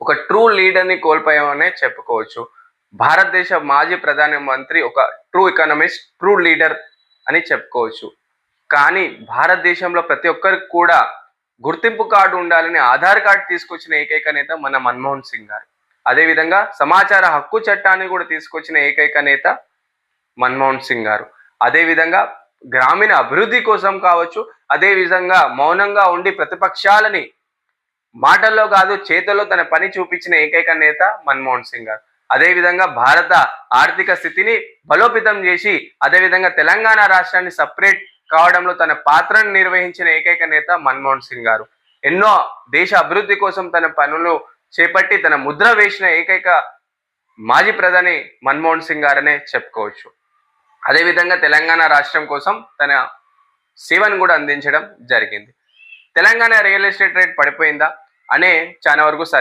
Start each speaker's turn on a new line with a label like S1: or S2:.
S1: ఒక ట్రూ లీడర్ని కోల్పోయామనే చెప్పుకోవచ్చు. భారతదేశ మాజీ ప్రధాన మంత్రి ఒక ట్రూ ఎకనమిస్ట్ ట్రూ లీడర్ అని చెప్పుకోవచ్చు. కానీ భారతదేశంలో ప్రతి ఒక్కరికి కూడా గుర్తింపు కార్డు ఉండాలని ఆధార్ కార్డు తీసుకొచ్చిన ఏకైక నేత మన మన్మోహన్ సింగ్ గారు. అదేవిధంగా సమాచార హక్కు చట్టాన్ని కూడా తీసుకొచ్చిన ఏకైక నేత మన్మోహన్ సింగ్ గారు. అదేవిధంగా గ్రామీణ అభివృద్ధి కోసం కావచ్చు అదేవిధంగా మౌనంగా ఉండి ప్రతిపక్షాలని మాటల్లో కాదు చేతల్లో తన పని చూపించిన ఏకైక నేత మన్మోహన్ సింగ్ గారు. అదేవిధంగా భారత ఆర్థిక స్థితిని బలోపేతం చేసి అదేవిధంగా తెలంగాణ రాష్ట్రాన్ని సపరేట్ కావడంలో తన పాత్రను నిర్వహించిన ఏకైక నేత మన్మోహన్ సింగ్ గారు. ఎన్నో దేశ అభివృద్ధి కోసం తన పనులు చేపట్టి తన ముద్ర వేసిన ఏకైక మాజీ ప్రధాని మన్మోహన్ సింగ్ గారనే చెప్పుకోవచ్చు. అదేవిధంగా తెలంగాణ రాష్ట్రం కోసం తన సేవను కూడా అందించడం జరిగింది. తెలంగాణ రియల్ ఎస్టేట్ రేట్ పడిపోయిందా అనే చాలా వరకు సర్వే